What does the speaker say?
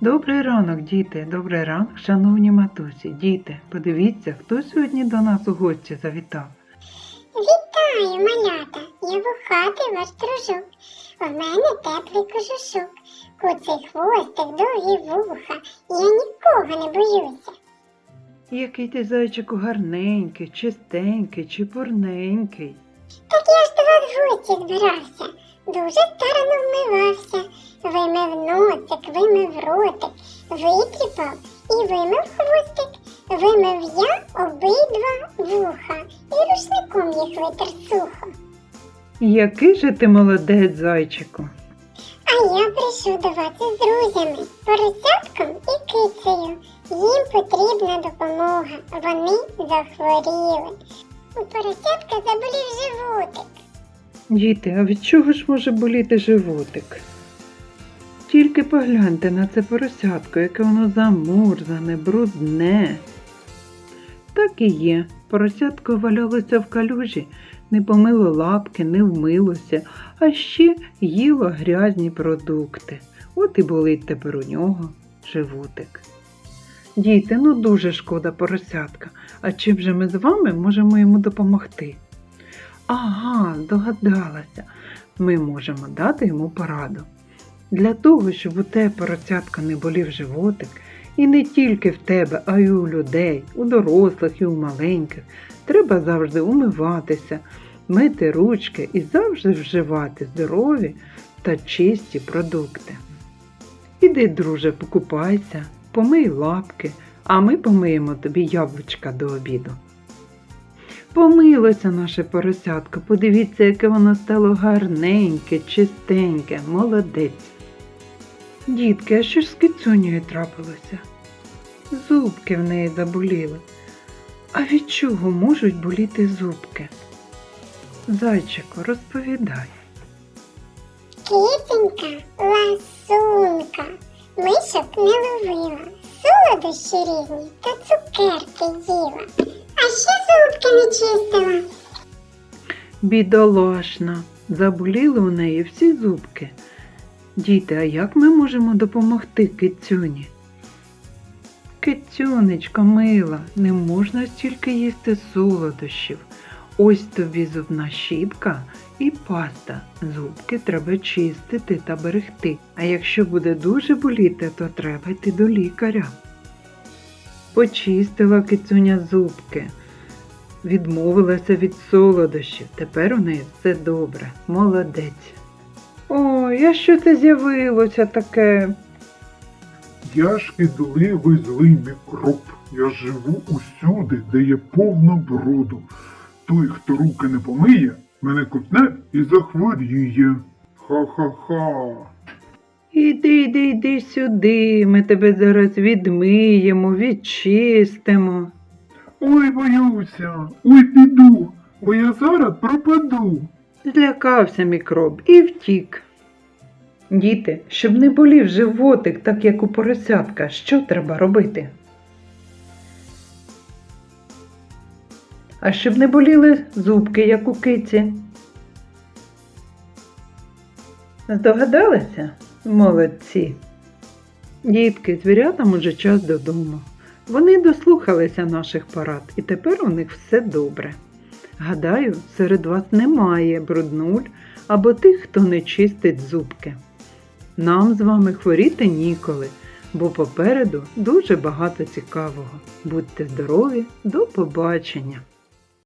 Добрий ранок, діти, добрий ранок, шановні матусі, діти. Подивіться, хто сьогодні до нас у гості завітав. Вітаю, малята! Я вухатий ваш дружок. У мене теплий кожушок. Куций хвостик, довгі вуха. Я нікого не боюся. Який ти зайчику гарненький, чистенький, чепурненький. Так я ж до вас в гості збирався. Дуже старано вмивався. Вимив носик, вимив ротик, витріпав і вимив хвостик. Вимив я обидва вуха і рушником їх витер сухо. Який же ти молодець, зайчику. А я прийшов до вас із друзями, поросятком і кицею. Їм потрібна допомога. Вони захворіли. У поросятка заболів животик. Діти, а від чого ж може боліти животик? Тільки погляньте на це поросятко, яке воно замурзане, брудне. Так і є. Поросятко валялося в калюжі, не помило лапки, не вмилося, а ще їло грязні продукти. От і болить тепер у нього животик. Діти, ну дуже шкода поросятка. А чим же ми з вами можемо йому допомогти? Ага, здогадалася. Ми можемо дати йому пораду. Для того, щоб у тебе поросятка не болів животик, і не тільки в тебе, а й у людей, у дорослих і у маленьких, треба завжди умиватися, мити ручки і завжди вживати здорові та чисті продукти. Іди, друже, покупайся, помий лапки, а ми помиємо тобі яблучка до обіду. Помилося наше поросятко, подивіться, яке воно стало гарненьке, чистеньке, молодець. Дітки, а що ж з кицюнею трапилося? Зубки в неї заболіли. А від чого можуть боліти зубки? Зайчику, розповідай. Кисенька, ласунка, мишок не ловила, солодощі різні та цукерки їла. А ще зубки не чистила. Бідолашна, заболіли у неї всі зубки. Діти, а як ми можемо допомогти кицюні? Кицюнечко мила, не можна стільки їсти солодощів. Ось тобі зубна щітка і паста. Зубки треба чистити та берегти. А якщо буде дуже боліти, то треба йти до лікаря. Почистила кицюня зубки, відмовилася від солодощів. Тепер у неї все добре. Молодець. Ой, а що це з'явилося таке? Я шкідливий злий мікроб. Я живу усюди, де є повно броду. Той, хто руки не помиє, мене купне і захворіє. Ха-ха-ха. Іди, іди, іди сюди, ми тебе зараз відмиємо, відчистимо. Ой, боюся, ой, піду, бо я зараз пропаду. Злякався мікроб і втік. Діти, щоб не болів животик, так як у поросятка, що треба робити? А щоб не боліли зубки, як у киці. Здогадалися? Молодці. Дітки, звірятам уже час додому. Вони дослухалися наших порад, і тепер у них все добре. Гадаю, серед вас немає бруднуль або тих, хто не чистить зубки. Нам з вами хворіти ніколи, бо попереду дуже багато цікавого. Будьте здорові, до побачення!